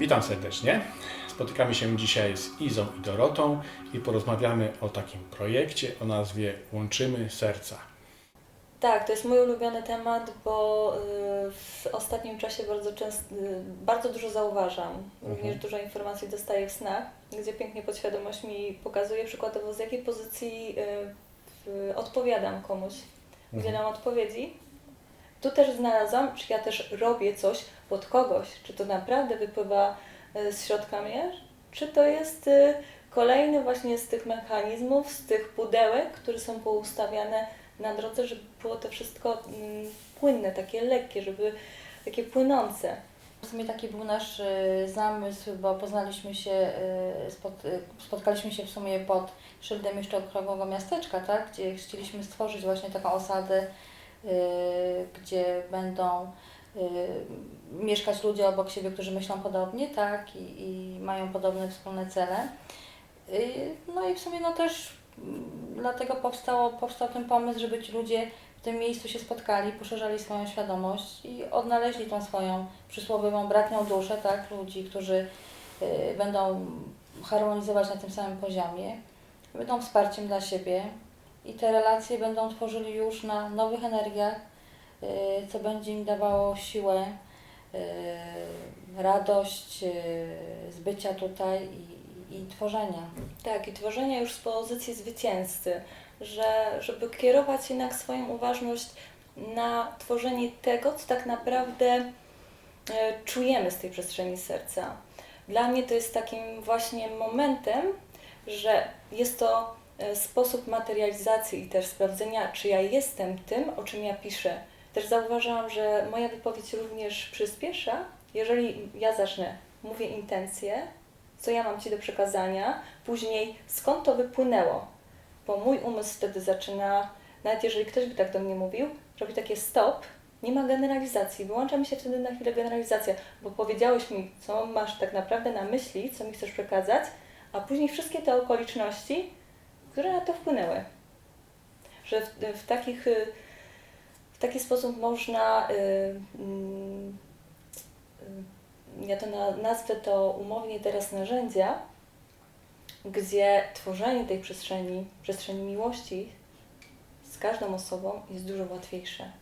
Witam serdecznie. Spotykamy się dzisiaj z Izą i Dorotą i porozmawiamy o takim projekcie o nazwie Łączymy Serca. Tak, to jest mój ulubiony temat, bo y, w ostatnim czasie bardzo często, y, bardzo dużo zauważam. Również dużo informacji dostaję w snach, gdzie pięknie podświadomość mi pokazuje przykładowo z jakiej pozycji y, odpowiadam komuś, udzielam odpowiedzi. Tu też znalazłam, czy ja też robię coś pod kogoś, czy to naprawdę wypływa y, z środka mnie, czy to jest y, kolejny właśnie z tych mechanizmów, z tych pudełek, które są poustawiane na drodze, żeby było to wszystko mm, płynne, takie lekkie, żeby takie płynące. W sumie taki był nasz y, zamysł, bo poznaliśmy się, spot, spotkaliśmy się w sumie pod szyldem jeszcze okrągłego miasteczka, tak? gdzie chcieliśmy stworzyć właśnie taką osadę, gdzie będą y, mieszkać ludzie obok siebie, którzy myślą podobnie, tak, i, i mają podobne wspólne cele. Y, No i w sumie no też mm, dlatego powstało, powstał ten pomysł, żeby ci ludzie w tym miejscu się spotkali, poszerzali swoją świadomość i odnaleźli tą swoją przysłowiową bratnią duszę, tak, ludzi, którzy y, będą harmonizować na tym samym poziomie, będą wsparciem dla siebie i te relacje będą tworzyli już na nowych energiach, y, co będzie im dawało siłę, y, radość y, z bycia tutaj i, i tworzenia. Tak, i tworzenie już z pozycji zwycięzcy, że, żeby kierować jednak swoją uważność na tworzenie tego, co tak naprawdę czujemy z tej przestrzeni serca. Dla mnie to jest takim właśnie momentem, że jest to sposób materializacji i też sprawdzenia, czy ja jestem tym, o czym ja piszę. Też zauważyłam, że moja wypowiedź również przyspiesza, jeżeli ja zacznę, mówię intencje, co ja mam Ci do przekazania, później skąd to wypłynęło, bo mój umysł wtedy zaczyna, nawet jeżeli ktoś by tak do mnie mówił, robi takie stop, nie ma generalizacji, wyłącza mi się wtedy na chwilę generalizacja, bo powiedziałeś mi, co masz tak naprawdę na myśli, co mi chcesz przekazać, a później wszystkie te okoliczności, które na to wpłynęły. Że w, w takich, y, w taki sposób można, y, mm, y, ja to na, nazwę to umownie teraz narzędzia, gdzie tworzenie tej przestrzeni, przestrzeni miłości z każdą osobą jest dużo łatwiejsze.